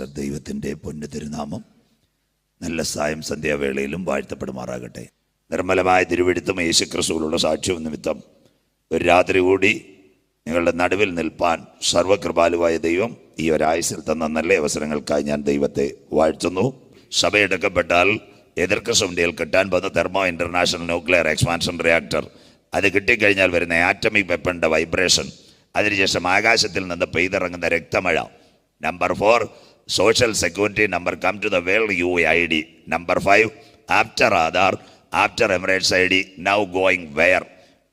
ദൈവത്തിന്റെ പൊന്നു തിരുനാമം നല്ല സായം സന്ധ്യാവേളയിലും വാഴ്ത്തപ്പെടുമാറാകട്ടെ. നിർമ്മലമായ തിരുവെടുത്തും യേശുക്രിസ്തുവിലുള്ള സാക്ഷ്യവും നിമിത്തം ഒരു രാത്രി കൂടി നിങ്ങളുടെ നടുവിൽ നിൽപ്പാൻ സർവകൃപാലുവായ ദൈവം ഈ ഒരാഴ്ചയിൽ തന്ന നല്ല അവസരങ്ങൾക്കായി ഞാൻ ദൈവത്തെ വാഴ്ത്തുന്നു. സഭയെടുക്കപ്പെട്ടാൽ എതിർക്കസുണ്ടിയിൽ കിട്ടാൻ പോകുന്ന thermo international nuclear expansion reactor അത് കിട്ടിക്കഴിഞ്ഞാൽ വരുന്ന ആറ്റമിക് വെപ്പണിന്റെ വൈബ്രേഷൻ അതിനുശേഷം ആകാശത്തിൽ നിന്ന് പെയ്തിറങ്ങുന്ന രക്തമഴ. Number four come to the world U I D number five after Aadhaar after Emirates I D now going where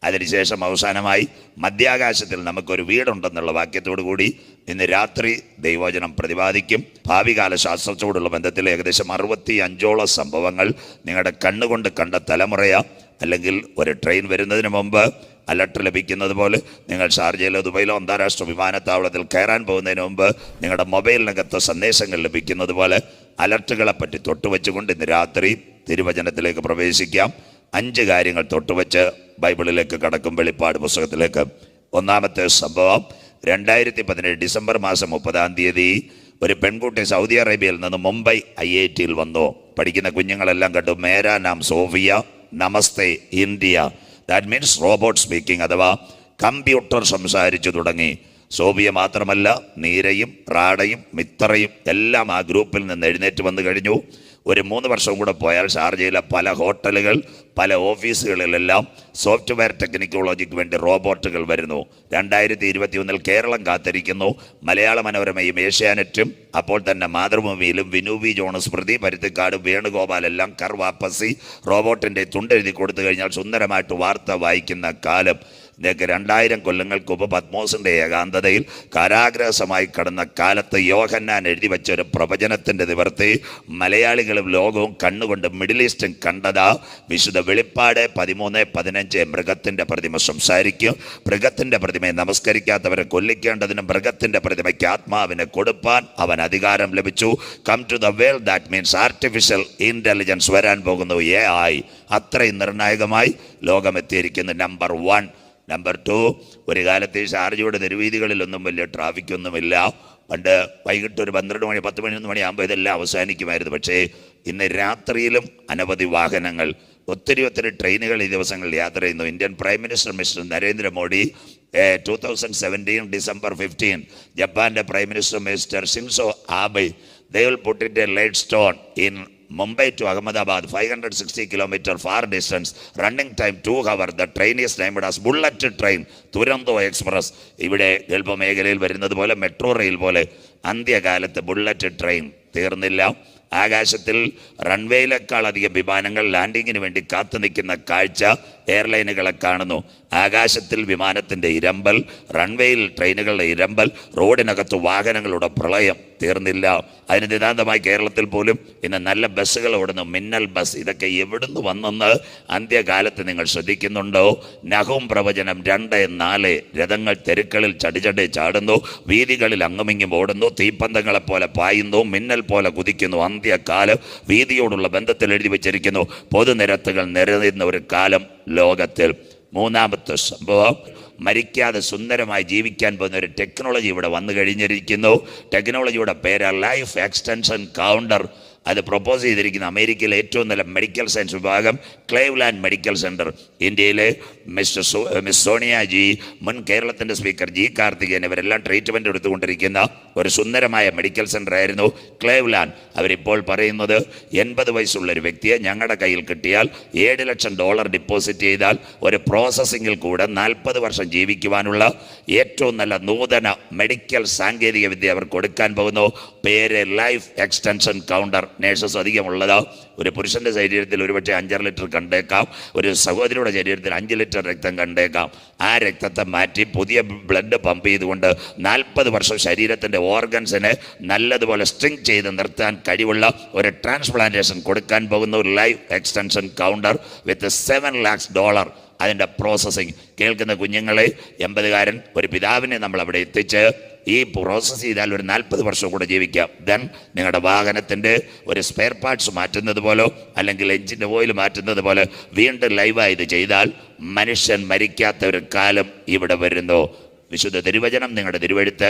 അതിനുശേഷം അവസാനമായി മധ്യാകാശത്തിൽ നമുക്കൊരു വീടുണ്ടെന്നുള്ള വാക്യത്തോടു കൂടി ഇന്ന് രാത്രി ദൈവോചനം പ്രതിപാദിക്കും. ഭാവികാല ശാസ്ത്രത്തോടുള്ള ബന്ധത്തിൽ ഏകദേശം അറുപത്തി അഞ്ചോളം സംഭവങ്ങൾ നിങ്ങളുടെ കണ്ണുകൊണ്ട് കണ്ട തലമുറയാ. അല്ലെങ്കിൽ ഒരു ട്രെയിൻ വരുന്നതിന് മുമ്പ് അലർട്ട് ലഭിക്കുന്നത് പോലെ നിങ്ങൾ ഷാർജയിലോ ദുബൈയിലോ അന്താരാഷ്ട്ര വിമാനത്താവളത്തിൽ കയറാൻ പോകുന്നതിന് മുമ്പ് നിങ്ങളുടെ മൊബൈലിനകത്ത് സന്ദേശങ്ങൾ ലഭിക്കുന്നത് പോലെ അലർട്ടുകളെ പറ്റി തൊട്ടുവെച്ചുകൊണ്ട് ഇന്ന് രാത്രി തിരുവചനത്തിലേക്ക് പ്രവേശിക്കാം. അഞ്ച് കാര്യങ്ങൾ തൊട്ടുവെച്ച് ബൈബിളിലേക്ക് കടക്കും വെളിപ്പാട് പുസ്തകത്തിലേക്ക്. ഒന്നാമത്തെ സംഭവം രണ്ടായിരത്തി പതിനേഴ് ഡിസംബർ മാസം മുപ്പതാം തീയതി ഒരു പെൺകുട്ടി സൗദി അറേബ്യയിൽ നിന്ന് മുംബൈ ഐ ഐ ടിയിൽ വന്നു. പഠിക്കുന്ന കുഞ്ഞുങ്ങളെല്ലാം കണ്ടു. മേരാ നാം Sophia namaste India. That means robot speaking അഥവാ കമ്പ്യൂട്ടർ സംസാരിച്ചു തുടങ്ങി. സോബിയ മാത്രമല്ല നീരയും റാഡയും മിത്രയും എല്ലാം ആ ഗ്രൂപ്പിൽ നിന്ന് എഴുന്നേറ്റ് വന്നു കഴിഞ്ഞു. ഒരു മൂന്ന് വർഷം കൂടെ പോയാൽ ഷാർജയിലെ പല ഹോട്ടലുകൾ പല ഓഫീസുകളിലെല്ലാം സോഫ്റ്റ്വെയർ ടെക്നിക്കോളജിക്ക് വേണ്ടി റോബോട്ടുകൾ വരുന്നു. രണ്ടായിരത്തി ഇരുപത്തി ഒന്നിൽ കേരളം കാത്തിരിക്കുന്നു. മലയാള മനോരമയും ഏഷ്യാനെറ്റും അപ്പോൾ തന്നെ മാതൃഭൂമിയിലും വിനൂബി ജോണ് സ്മൃതി പരുത്തിക്കാട് വേണുഗോപാൽ എല്ലാം കർവാപ്പസി റോബോട്ടിന്റെ തുണ്ടെഴുതി കൊടുത്തു കഴിഞ്ഞാൽ സുന്ദരമായിട്ട് വാർത്ത വായിക്കുന്ന കാലം. ഇതൊക്കെ രണ്ടായിരം കൊല്ലങ്ങൾക്ക് മുമ്പ് പത്മോസിന്റെ ഏകാന്തതയിൽ കാരാഗ്രഹസമായി കടന്ന കാലത്ത് യോഹന്നാൻ എഴുതി വെച്ച ഒരു പ്രവചനത്തിന്റെ നിവർത്തി മലയാളികളും ലോകവും കണ്ണുകൊണ്ട് മിഡിൽ ഈസ്റ്റും കണ്ടതാ വിശുദ്ധ വെളിപ്പാട് പതിമൂന്ന് പതിനഞ്ച് മൃഗത്തിന്റെ പ്രതിമ സംസാരിക്കും. മൃഗത്തിന്റെ പ്രതിമയെ നമസ്കരിക്കാത്തവരെ കൊല്ലിക്കേണ്ടതിനും മൃഗത്തിന്റെ പ്രതിമയ്ക്ക് ആത്മാവിനെ കൊടുപ്പാൻ അവൻ അധികാരം ലഭിച്ചു. Come to the world that means artificial intelligence വരാൻ പോകുന്നു. എ ആയി അത്രയും നിർണായകമായി ലോകമെത്തിയിരിക്കുന്നു. നമ്പർ വൺ നമ്പർ ടു ഒരു കാലത്ത് ഈ ഷാർജയുടെ തെരുവീതികളിലൊന്നും വലിയ ട്രാഫിക്കൊന്നുമില്ല. പണ്ട് വൈകിട്ട് ഒരു പന്ത്രണ്ട് മണി പത്ത് മണി ഒന്ന് മണിയാകുമ്പോൾ ഇതെല്ലാം അവസാനിക്കുമായിരുന്നു. പക്ഷേ ഇന്ന് രാത്രിയിലും അനവധി വാഹനങ്ങൾ ഒത്തിരി ഒത്തിരി ട്രെയിനുകൾ ഈ ദിവസങ്ങളിൽ യാത്ര ചെയ്യുന്നു. Indian prime minister mister Narendra Modi two thousand seventeen December fifteen ജപ്പാന്റെ prime minister mister Shinzo Abe ദേവൽ പുട്ടിന്റെ light stone in lead stone in Mumbai to Ahmedabad, 560 kilometer far distance, running time 2 hour. The train is named as bullet train, Duronto express ഇവിടെ Gulf മേഖലയിൽ വരുന്നത് പോലെ metro rail പോലെ അന്ത്യകാലത്ത് bullet train തീർന്നില്ല. ആകാശത്തിൽ റൺവേയിലേക്കാൾ അധികം വിമാനങ്ങൾ ലാൻഡിങ്ങിന് വേണ്ടി കാത്തു നിൽക്കുന്ന കാഴ്ച എയർലൈനുകളെ കാണുന്നു. ആകാശത്തിൽ വിമാനത്തിന്റെ ഇരമ്പൽ റൺവേയിൽ ട്രെയിനുകളുടെ ഇരമ്പൽ റോഡിനകത്ത് വാഹനങ്ങളുടെ പ്രളയം. തീർന്നില്ല. അതിന് നിതാന്തമായി കേരളത്തിൽ പോലും ഇന്ന് നല്ല ബസ്സുകൾ ഓടുന്നു. മിന്നൽ ബസ്. ഇതൊക്കെ എവിടുന്ന് വന്നെന്ന് അന്ത്യകാലത്ത് നിങ്ങൾ ശ്രദ്ധിക്കുന്നുണ്ടോ? നഹവും പ്രവചനം രണ്ട് നാല് രഥങ്ങൾ തെരുക്കളിൽ ചടിചടി ചാടുന്നു. വീതികളിൽ അങ്ങുമിങ്ങും ഓടുന്നു. തീപ്പന്തങ്ങളെ പോലെ പായുന്നു. മിന്നൽ പോലെ കുതിക്കുന്നു. അന്ത്യകാലം വീതിയോടുള്ള ബന്ധത്തിൽ എഴുതി വെച്ചിരിക്കുന്നു. പൊതുനിരത്തുകൾ നിരയുന്ന ഒരു കാലം ലോകത്തിൽ. മൂന്നാമത്തെ സംഭവം മരിക്കാതെ സുന്ദരമായി ജീവിക്കാൻ പോകുന്ന ഒരു ടെക്നോളജി ഇവിടെ വന്നു കഴിഞ്ഞിരിക്കുന്നു. ടെക്നോളജിയുടെ പേര് ലൈഫ് എക്സ്റ്റൻഷൻ കൗണ്ടർ അത് പ്രൊപ്പോസ് ചെയ്തിരിക്കുന്ന അമേരിക്കയിലെ ഏറ്റവും നല്ല മെഡിക്കൽ സയൻസ് വിഭാഗം ക്ലേവ്ലാൻഡ് മെഡിക്കൽ സെന്റർ ഇന്ത്യയിലെ മിസ്റ്റർ സോ മിസ് സോണിയാജി മുൻ കേരളത്തിന്റെ സ്പീക്കർ ജി കാർത്തികേയൻ ഇവരെല്ലാം ട്രീറ്റ്മെന്റ് എടുത്തുകൊണ്ടിരിക്കുന്ന ഒരു സുന്ദരമായ മെഡിക്കൽ സെന്റർ ആയിരുന്നു ക്ലേവ്ലാൻഡ് അവരിപ്പോൾ പറയുന്നത് എൺപത് വയസ്സുള്ള ഒരു വ്യക്തിയെ ഞങ്ങളുടെ കയ്യിൽ കിട്ടിയാൽ ഏഴ് ലക്ഷം ഡോളർ ഡിപ്പോസിറ്റ് ചെയ്താൽ ഒരു പ്രോസസ്സിങ്ങിൽ കൂടെ നാൽപ്പത് വർഷം ജീവിക്കുവാനുള്ള ഏറ്റവും നല്ല നൂതന മെഡിക്കൽ സാങ്കേതിക വിദ്യ അവർ കൊടുക്കാൻ പോകുന്നു. പേര് ലൈഫ് എക്സ്റ്റൻഷൻ കൗണ്ടർ നേഴ്സസ് അധികമുള്ളത്. ഒരു പുരുഷന്റെ ശരീരത്തിൽ ഒരുപക്ഷെ അഞ്ചര ലിറ്റർ കണ്ടേക്കാം. ഒരു സഹോദരിയുടെ ശരീരത്തിൽ അഞ്ച് ലിറ്റർ രക്തം കണ്ടേക്കാം. ആ രക്തത്തെ മാറ്റി പുതിയ ബ്ലഡ് പമ്പ് ചെയ്തുകൊണ്ട് നാൽപ്പത് വർഷം ശരീരത്തിന്റെ ഓർഗൻസിനെ നല്ലതുപോലെ സ്ട്രിങ് ചെയ്ത് നിർത്താൻ കഴിവുള്ള ഒരു ട്രാൻസ്പ്ലാന്റേഷൻ കൊടുക്കാൻ പോകുന്ന ഒരു life extension counter with seven lakhs dollar അതിന്റെ പ്രോസസ്സിങ് കേൾക്കുന്ന കുഞ്ഞുങ്ങളെ എൺപതുകാരൻ ഒരു പിതാവിനെ നമ്മൾ അവിടെ എത്തിച്ച് ഈ പ്രോസസ്സ് ചെയ്താൽ ഒരു നാൽപ്പത് വർഷം കൂടെ ജീവിക്കാം. ദെൻ നിങ്ങളുടെ വാഹനത്തിന്റെ ഒരു സ്പെയർ പാർട്സ് മാറ്റുന്നത് പോലോ അല്ലെങ്കിൽ എഞ്ചിന്റെ ഓയിൽ മാറ്റുന്നത് പോലെ വീണ്ടും ലൈവായി ഇത് ചെയ്താൽ മനുഷ്യൻ മരിക്കാത്ത ഒരു കാലം ഇവിടെ വരുന്നു. വിശുദ്ധ തിരുവചനം നിങ്ങളുടെ തിരുവഴുത്ത്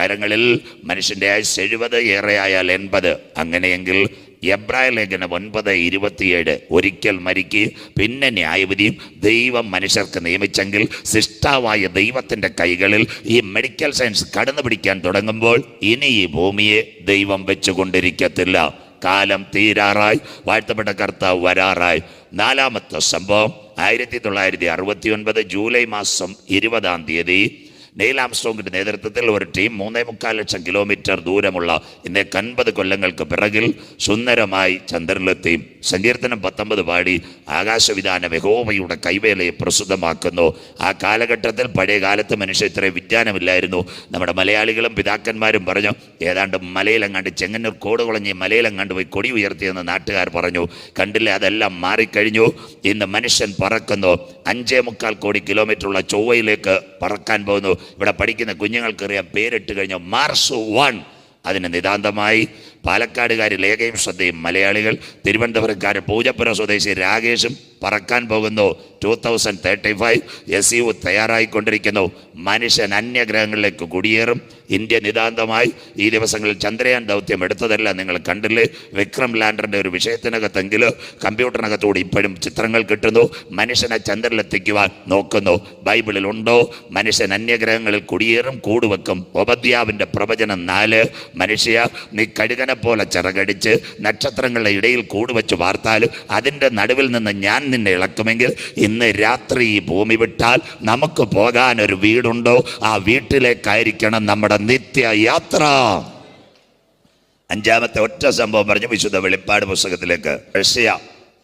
കരങ്ങളിൽ മനുഷ്യന്റെ ആയുസ് എഴുപത് ഏറെ ആയാൽ എൺപത്. അങ്ങനെയെങ്കിൽ എബ്രായ ലേഖനം ഒൻപത് ഇരുപത്തിയേഴ്. ഒരിക്കൽ മരിക്കുകയും പിന്നെ ന്യായവിധിയും ദൈവം മനുഷ്യർക്ക് നിയമിച്ചെങ്കിൽ സിഷ്ടാവായ ദൈവത്തിന്റെ കൈകളിൽ ഈ മെഡിക്കൽ സയൻസ് കടന്നു പിടിക്കാൻ തുടങ്ങുമ്പോൾ ഇനി ഈ ഭൂമിയെ ദൈവം വെച്ചുകൊണ്ടിരിക്കത്തില്ല. കാലം തീരാറായി വാഴ്ത്തപ്പെട്ട കർത്താവ് വരാറായി. നാലാമത്തെ സംഭവം ആയിരത്തി തൊള്ളായിരത്തി അറുപത്തി ഒൻപത് ജൂലൈ മാസം ഇരുപതാം തീയതി നെയിൽ ആംസ്ട്രോങ്ങിന്റെ നേതൃത്വത്തിൽ ഒരു ടീം മൂന്നേ മുക്കാൽ ലക്ഷം കിലോമീറ്റർ ദൂരമുള്ള ഇന്നേക്ക് അൻപത് കൊല്ലങ്ങൾക്ക് പിറകിൽ സുന്ദരമായി ചന്ദ്രനിലെത്തി. സങ്കീർത്തനം പത്തൊമ്പത് പാടി ആകാശവിധാന മെഹോമയുടെ കൈവേലയെ പ്രസിദ്ധമാക്കുന്നു. ആ കാലഘട്ടത്തിൽ പഴയ കാലത്ത് മനുഷ്യ ഇത്രയും വിജ്ഞാനമില്ലായിരുന്നു. നമ്മുടെ മലയാളികളും പിതാക്കന്മാരും പറഞ്ഞു ഏതാണ്ട് മലയിലെങ്ങാണ്ട് ചെങ്ങന്നൂർ കോട് കുളഞ്ഞി മലയിലെങ്ങാണ്ട് പോയി കൊടി ഉയർത്തിയെന്ന് നാട്ടുകാർ പറഞ്ഞു. കണ്ടില്ലേ അതെല്ലാം മാറിക്കഴിഞ്ഞു. ഇന്ന് മനുഷ്യൻ പറക്കുന്നു അഞ്ചേ മുക്കാൽ കോടി കിലോമീറ്റർ ഉള്ള ചൊവ്വയിലേക്ക് പറക്കാൻ പോകുന്നു. ഇവിടെ പഠിക്കുന്ന കുഞ്ഞുങ്ങൾക്കറിയാം പേരിട്ട് കഴിഞ്ഞാൽ മാർസ് വൺ അതിന് നിതാന്തമായി പാലക്കാടുകാർ ലേഖയും ശ്രദ്ധയും മലയാളികൾ തിരുവനന്തപുരക്കാർ പൂജപ്പുര സ്വദേശി രാകേഷും പറക്കാൻ പോകുന്നു. Two thousand thirty five S U തയ്യാറായിക്കൊണ്ടിരിക്കുന്നു. മനുഷ്യൻ അന്യഗ്രഹങ്ങളിലേക്ക് കുടിയേറും. ഇന്ത്യ നിതാന്തമായി ഈ ദിവസങ്ങളിൽ ചന്ദ്രയാൻ ദൗത്യം എടുത്തതല്ല. നിങ്ങൾ കണ്ടില്ലേ? വിക്രം ലാൻഡറിന്റെ ഒരു വിഷയത്തിനകത്തെങ്കിലും കമ്പ്യൂട്ടറിനകത്തൂടെ ഇപ്പോഴും ചിത്രങ്ങൾ കിട്ടുന്നു. മനുഷ്യനെ ചന്ദ്രനിലെത്തിക്കുവാൻ നോക്കുന്നു. ബൈബിളിൽ ഉണ്ടോ മനുഷ്യൻ അന്യഗ്രഹങ്ങളിൽ കുടിയേറും കൂടുവെക്കും. ഉപദ്യാവിന്റെ പ്രവചനം നാല് മനുഷ്യ നീ കഴുകനെ പോലെ ചിറകടിച്ച് നക്ഷത്രങ്ങളുടെ ഇടയിൽ കൂടുവെച്ച് വാർത്താൽ അതിന്റെ നടുവിൽ നിന്ന് ഞാൻ നിന്നെ ഇളക്കുമെങ്കിൽ ഇന്ന് രാത്രി ഈ ഭൂമി വിട്ടാൽ നമുക്ക് പോകാൻ ഒരു വീടുണ്ടോ? ആ വീട്ടിലേക്കായിരിക്കണം നമ്മുടെ നിത്യ യാത്ര അഞ്ചാമത്തെ ഒറ്റ സംഭവം പറഞ്ഞു വിശുദ്ധ വെളിപ്പാട് പുസ്തകത്തിലേക്ക്. റഷ്യ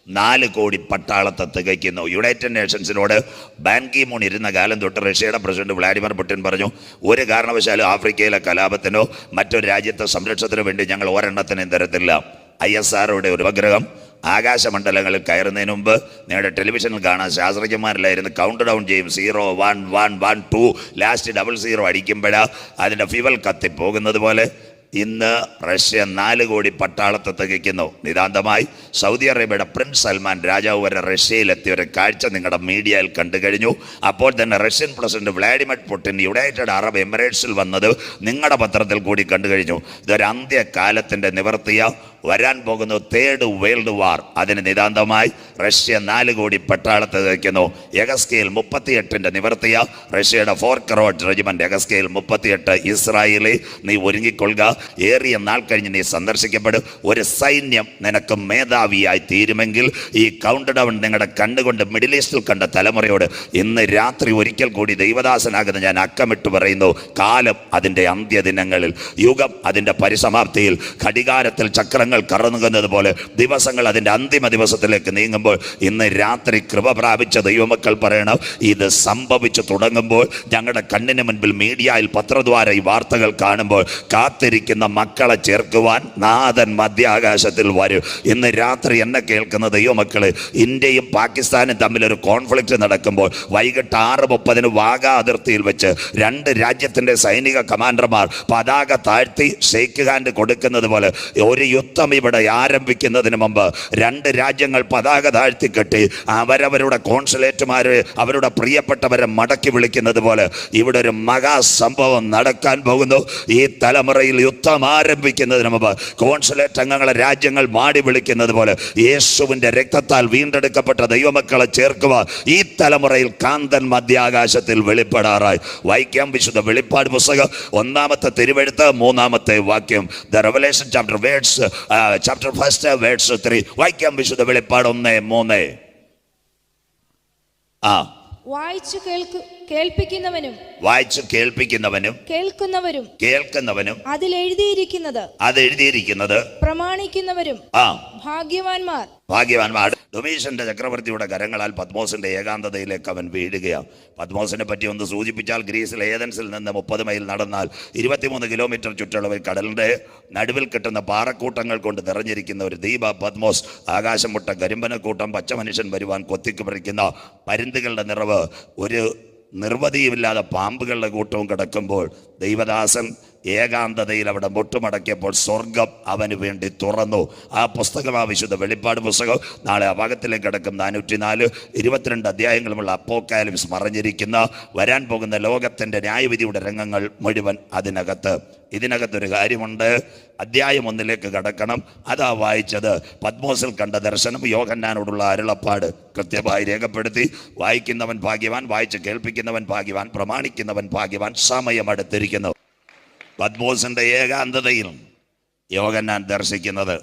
നാല് കോടി പട്ടാളത്തെ തികയ്ക്കുന്നു. യുണൈറ്റഡ് നേഷൻസിനോട് ബാൻ മൂൺ ഇരുന്ന കാലം തൊട്ട് റഷ്യയുടെ പ്രസിഡന്റ് വ്ളാഡിമിർ പുടിൻ പറഞ്ഞു ഒരു കാരണവശാലും ആഫ്രിക്കയിലെ കലാപത്തിനോ മറ്റൊരു രാജ്യത്തെ സംരക്ഷണത്തിനോ വേണ്ടി ഞങ്ങൾ ഒരെണ്ണത്തിനും തരത്തില്ല. ഐ എസ് ആറുടെ ഒരു ഉപഗ്രഹം ആകാശമണ്ഡലങ്ങളിൽ കയറുന്നതിന് മുമ്പ് നിങ്ങളുടെ ടെലിവിഷനിൽ കാണാൻ ശാസ്ത്രജ്ഞന്മാരിലായിരുന്നു കൗണ്ട് ഡൗൺ ചെയ്യും. Zero one one one two last double zero അടിക്കുമ്പോഴാണ് അതിന്റെ ഫ്യുവൽ കത്തി പോകുന്നത് പോലെ ഇന്ന് റഷ്യ നാല് കോടി പട്ടാളത്തെ തികയ്ക്കുന്നു. നിതാന്തമായി സൗദി അറേബ്യയുടെ പ്രിൻസ് സൽമാൻ രാജാവ് വരെ റഷ്യയിലെത്തിയ ഒരു കാഴ്ച നിങ്ങളുടെ മീഡിയയിൽ കണ്ടു കഴിഞ്ഞു. അപ്പോൾ തന്നെ Russian president Vladimir Putin united Arab എമിറേറ്റ്സിൽ വന്നത് നിങ്ങളുടെ പത്രത്തിൽ കൂടി കണ്ടു കഴിഞ്ഞു. ഇതൊരു അന്ത്യകാലത്തിന്റെ നിവർത്തിയ. വരാൻ പോകുന്ന. തേർഡ് വേൾഡ് വാർ അതിന് നിതാന്തമായി റഷ്യ നാല് കോടി പട്ടാളത്തെ തികയ്ക്കുന്നു മുപ്പത്തി മുപ്പത്തിയെട്ടിന്റെ നിവർത്തിയ. റഷ്യയുടെ ഫോർ കറോഡ് റെജിമെന്റ് മുപ്പത്തി മുപ്പത്തിയെട്ട്. ഇസ്രായേലി നീ ഒരുങ്ങിക്കൊള്ളുക. ഏറിയ നാൾ കഴിഞ്ഞ് നീ സന്ദർശിക്കപ്പെടും. ഒരു സൈന്യം നിനക്ക് മേധാവിയായി തീരുമെങ്കിൽ ഈ കൗണ്ട് ഡൗൺ നിങ്ങളുടെ കണ്ണുകൊണ്ട് മിഡിൽ ഈസ്റ്റിൽ കണ്ട തലമുറയോട് ഇന്ന് രാത്രി ഒരിക്കൽ കൂടി ദൈവദാസനാകുന്ന ഞാൻ അക്കമിട്ട് പറയുന്നു. കാലം അതിന്റെ അന്ത്യദിനങ്ങളിൽ യുഗം അതിന്റെ പരിസമാപ്തിയിൽ ഘടികാരത്തിൽ ചക്രങ്ങൾ കറന്നുകുന്നത് പോലെ ദിവസങ്ങൾ അതിന്റെ അന്തിമ ദിവസത്തിലേക്ക് നീങ്ങുമ്പോൾ ഇന്ന് രാത്രി കൃപ പ്രാപിച്ച ദൈവമക്കൾ പറയണം ഇത് സംഭവിച്ചു തുടങ്ങുമ്പോൾ ഞങ്ങളുടെ കണ്ണിന് മുൻപിൽ മീഡിയയിൽ പത്രദ്വാര ഈ വാർത്തകൾ കാണുമ്പോൾ കാത്തിരിക്കുന്ന മക്കളെ ചേർക്കുവാൻ നാഥൻ മധ്യാകാശത്തിൽ വരും. ഇന്ന് രാത്രി എന്നെ കേൾക്കുന്ന ദൈവമക്കൾ ഇന്ത്യയും പാകിസ്ഥാനും തമ്മിൽ ഒരു കോൺഫ്ലിക്റ്റ് നടക്കുമ്പോൾ വൈകിട്ട് ആറ് മുപ്പതിന് വാഗാ അതിർത്തിയിൽ വെച്ച് രണ്ട് രാജ്യത്തിന്റെ സൈനിക കമാൻഡർമാർ പതാക താഴ്ത്തി ഷെയ്ക്ക് ഹാൻഡ് കൊടുക്കുന്നത് പോലെ ഒരു യുദ്ധം ഇവിടെ ആരംഭിക്കുന്നതിന് മുമ്പ് രണ്ട് രാജ്യങ്ങൾ പതാക താഴ്ത്തിക്കെട്ടി അവരവരുടെ കോൺസുലേറ്റുമാരെ അവരുടെ പ്രിയപ്പെട്ടവരെ മടക്കി വിളിക്കുന്നത് പോലെ ഇവിടെ ഒരു മഹാസംഭവം നടക്കാൻ പോകുന്നു. ഈ തലമുറയിൽ യുദ്ധം ആരംഭിക്കുന്നതിന് മുമ്പ് കോൺസുലേറ്റ് അംഗങ്ങളെ രാജ്യങ്ങൾ മാടി വിളിക്കുന്നത് പോലെ യേശുവിന്റെ രക്തത്താൽ വീണ്ടെടുക്കപ്പെട്ട ദൈവമക്കളെ ചേർക്കുക ഈ തലമുറയിൽ കാന്തൻ മധ്യാകാശത്തിൽ വെളിപ്പെടാറായി. വായിക്കാം വിശുദ്ധ വെളിപ്പാട് പുസ്തകം. ഒന്നാമത്തെ തിരുവെഴുത്ത് മൂന്നാമത്തെ വാക്യം. The revelation chapter words chapter first words three വായിക്കാം വിശുദ്ധ വെളിപ്പാട് ഒന്ന് മൂന്ന്. ആ. വായിച്ചു കേൾക്കു കേൾപ്പിക്കുന്നവനും വായിച്ചു കേൾപ്പിക്കുന്നവനും കേൾക്കുന്നവരും കേൾക്കുന്നവനും അതിൽ എഴുതിയിരിക്കുന്നത് അത് എഴുതിയിരിക്കുന്നത് പ്രമാണിക്കുന്നവരും ആ. ഭാഗ്യവാന്മാർ. ഭാഗ്യവാന്മാർ. ഡൊമീഷന്റെ ചക്രവർത്തിയുടെ കരങ്ങളാൽ പത്മോസിന്റെ ഏകാന്തതയിലേക്ക് അവൻ വീഴുകയാണ്. പത്മോസിനെ പറ്റി ഒന്ന് സൂചിപ്പിച്ചാൽ ഗ്രീസിലെ ഏതൻസിൽ നിന്ന് മുപ്പത് മൈൽ നടന്നാൽ ഇരുപത്തിമൂന്ന് കിലോമീറ്റർ ചുറ്റളവിൽ കടലിന്റെ നടുവിൽ കിട്ടുന്ന പാറക്കൂട്ടങ്ങൾ കൊണ്ട് നിറഞ്ഞിരിക്കുന്ന ഒരു ദ്വീപ പത്മോസ്. ആകാശം മുട്ട കരിമ്പനക്കൂട്ടം പച്ച മനുഷ്യൻ വരുവാൻ കൊത്തിക്ക് പറിക്കുന്ന പരുന്തുകളുടെ നിറവ്. ഒരു നിർവധിയുമില്ലാതെ പാമ്പുകളുടെ കൂട്ടവും കിടക്കുമ്പോൾ ദൈവദാസൻ ഏകാന്തതയിൽ അവിടെ മുട്ടുമടക്കിയപ്പോൾ സ്വർഗം അവന് വേണ്ടി തുറന്നു. ആ പുസ്തകം ആ വിശുദ്ധ വെളിപ്പാട് പുസ്തകം നാളെ ആ ഭാഗത്തിലേക്ക് കിടക്കും. നാനൂറ്റി നാല് ഇരുപത്തിരണ്ട് അധ്യായങ്ങളുമുള്ള അപ്പോക്കാലും മറഞ്ഞിരിക്കുന്ന വരാൻ പോകുന്ന ലോകത്തിന്റെ ന്യായവിധിയുടെ രംഗങ്ങൾ മുഴുവൻ അതിനകത്ത്. ഇതിനകത്തൊരു കാര്യമുണ്ട്. അധ്യായം ഒന്നിലേക്ക് കടക്കണം. അതാ വായിച്ചത്. പത്മോസിൽ കണ്ട ദർശനം യോഗന്നാനോടുള്ള അരുളപ്പാട് കൃത്യമായി രേഖപ്പെടുത്തി. വായിക്കുന്നവൻ ഭാഗ്യവാൻ വായിച്ച് കേൾപ്പിക്കുന്നവൻ ഭാഗ്യവാൻ പ്രമാണിക്കുന്നവൻ ഭാഗ്യവാൻ സമയം അടുത്തിരിക്കുന്നു. പത്മോസിന്റെ ഏകാന്തതയിൽ യോഗന്നാൻ ദർശിക്കുന്നത്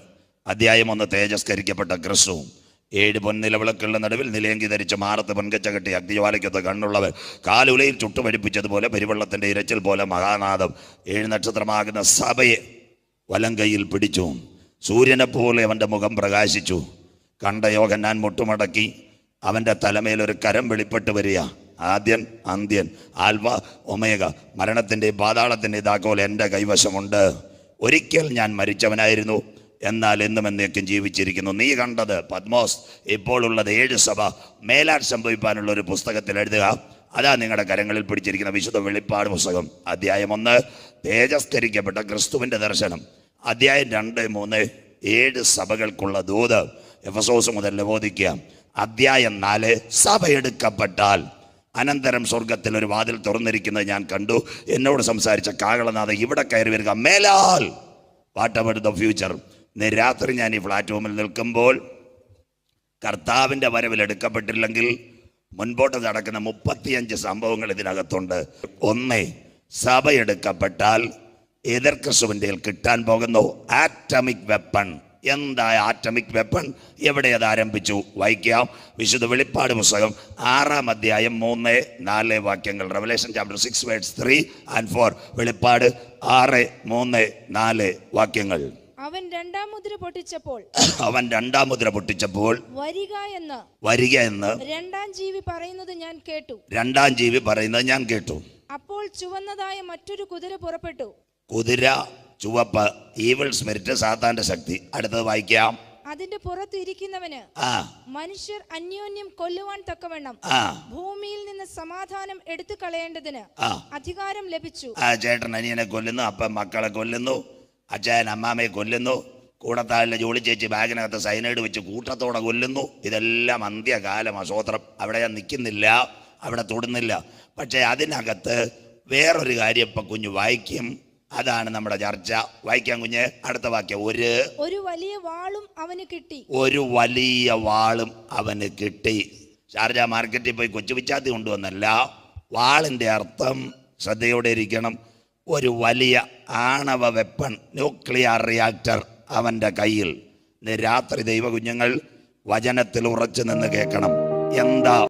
അധ്യായം ഒന്ന് തേജസ്കരിക്കപ്പെട്ട ക്രിസ്തുവും ഏഴ് പൊൻനിലവിളക്കുള്ള നടുവിൽ നിലയങ്കി ധരിച്ച് മാറത്ത് പൊൻകച്ച കെട്ടി അഗ്നിജ്വാലയ്ക്കത്ത് കണ്ണുള്ളവർ കാലുലയിൽ ചുട്ടുപഠിപ്പിച്ചതുപോലെ പെരുവെള്ളത്തിന്റെ ഇരച്ചിൽ പോലെ മഹാനാഥം ഏഴ് നക്ഷത്രമാകുന്ന സഭയെ വലങ്കയിൽ പിടിച്ചു. സൂര്യനെ പോലെ അവന്റെ മുഖം പ്രകാശിച്ചു. കണ്ട യോഗന്നാൻ മുട്ടുമടക്കി അവന്റെ തലമേൽ ഒരു കരം വെളിപ്പെട്ട് വരിക. ആദ്യൻ അന്ത്യൻ ആൽവ ഒമേഗ മരണത്തിന്റെ പാതാളത്തിന്റെ താക്കോൽ എന്റെ കൈവശമുണ്ട്. ഒരിക്കൽ ഞാൻ മരിച്ചവനായിരുന്നു. എന്നാൽ എന്നും എന്നേക്കും ജീവിച്ചിരിക്കുന്നു. നീ കണ്ടത് പത്മോസ് ഇപ്പോഴുള്ളത് ഏഴ് സഭ. മേലാൽ സംഭവിക്കാനുള്ള ഒരു പുസ്തകത്തിൽ എഴുതുക. അതാ നിങ്ങളുടെ കരങ്ങളിൽ പിടിച്ചിരിക്കുന്ന വിശുദ്ധ വെളിപ്പാട് പുസ്തകം. അധ്യായം ഒന്ന് തേജസ്കരിക്കപ്പെട്ട ക്രിസ്തുവിന്റെ ദർശനം. അധ്യായം രണ്ട് മൂന്ന് ഏഴ് സഭകൾക്കുള്ള ദൂത്. എഫസോസ് മുതൽ ലബോധിക്കുക അധ്യായം നാല് സഭ എടുക്കപ്പെട്ടാൽ അനന്തരം സ്വർഗത്തിൽ ഒരു വാതിൽ തുറന്നിരിക്കുന്നത് ഞാൻ കണ്ടു. എന്നോട് സംസാരിച്ച കാകളനാഥ ഇവിടെ കയറി വരിക. മേലാൽ വാട്ട് അബൌട്ട് ദ ഫ്യൂച്ചർ? രാത്രി ഞാൻ ഈ പ്ലാറ്റ്ഫോമിൽ നിൽക്കുമ്പോൾ കർത്താവിന്റെ വരവിൽ എടുക്കപ്പെട്ടില്ലെങ്കിൽ മുൻപോട്ട് നടക്കുന്ന മുപ്പത്തിയഞ്ച് സംഭവങ്ങൾ ഇതിനകത്തുണ്ട്. ഒന്ന് സഭ എടുക്കപ്പെട്ടാൽ എതിർ കിട്ടാൻ പോകുന്നു. Atomic weapon. എന്താ ആറ്റമിക് വെപ്പൺ? എവിടെ അത് ആരംഭിച്ചു? വായിക്കാം. വിശുദ്ധ വെളിപ്പാട് പുസ്തകം ആറാം അധ്യായം മൂന്ന് നാല് വാക്യങ്ങൾ. Revelation chapter six words three and four വെളിപ്പാട് ആറ് മൂന്ന് നാല് വാക്യങ്ങൾ. അവൻ രണ്ടാം മുദ്ര പൊട്ടിച്ചപ്പോൾ അവൻ രണ്ടാം മുദ്ര പൊട്ടിച്ചപ്പോൾ വരിക എന്ന്. വരിക എന്ന്. രണ്ടാം ജീവി പറയുന്നത് ഞാൻ കേട്ടു. രണ്ടാം ജീവി പറയുന്നത് ഞാൻ കേട്ടു. അപ്പോൾ ചുവന്നതായ മറ്റൊരു കുതിര പുറപ്പെട്ടു. കുതിര ചുവപ്പ് ഈവിൾ സ്പിരിറ്റ് സാത്താന്റെ ശക്തി. അടുത്തത് വായിക്കാം. അതിന്റെ പുറത്ത് ഇരിക്കുന്നവന് മനുഷ്യർ അന്യോന്യം കൊല്ലുവാൻ തക്കവണ്ണം ഭൂമിയിൽ നിന്ന് സമാധാനം എടുത്തു കളയേണ്ടതിന് അധികാരം ലഭിച്ചു. ആ ചേട്ടൻ അനിയനെ കൊല്ലുന്നു അപ്പൻ മക്കളെ കൊല്ലുന്നു അച്ഛൻ അമ്മാമയെ കൊല്ലുന്നു കൂടത്താലിലെ ജോളി ചേച്ചി ബാഗിനകത്ത് സൈനൈഡ് വെച്ച് കൂട്ടത്തോടെ കൊല്ലുന്നു. ഇതെല്ലാം അന്ത്യകാലം അസോത്രം അവിടെ ഞാൻ നിൽക്കുന്നില്ല അവിടെ തൊടുന്നില്ല. പക്ഷേ അതിനകത്ത് വേറൊരു കാര്യം ഇപ്പം കുഞ്ഞു വായിക്കും. അതാണ് നമ്മുടെ ചർച്ച. വായിക്കാൻ കുഞ്ഞ്. അടുത്ത വാക്യം. ഒരു. ഒരു വലിയ വാളും അവന് കിട്ടി. ഒരു വലിയ വാളും അവന് കിട്ടി. ഷാർജ മാർക്കറ്റിൽ പോയി കൊച്ചു പിച്ചാത്തി കൊണ്ടുവന്നല്ല. വാളിന്റെ അർത്ഥം ശ്രദ്ധയോടെ ഇരിക്കണം. ഒരു വലിയ ആണവ വെപ്പൺ ന്യൂക്ലിയർ റിയാക്ടർ അവന്റെ കയ്യിൽ. രാത്രി ദൈവകുഞ്ഞുങ്ങൾ വചനത്തിൽ ഉറച്ചു നിന്ന് കേൾക്കണം. എന്താ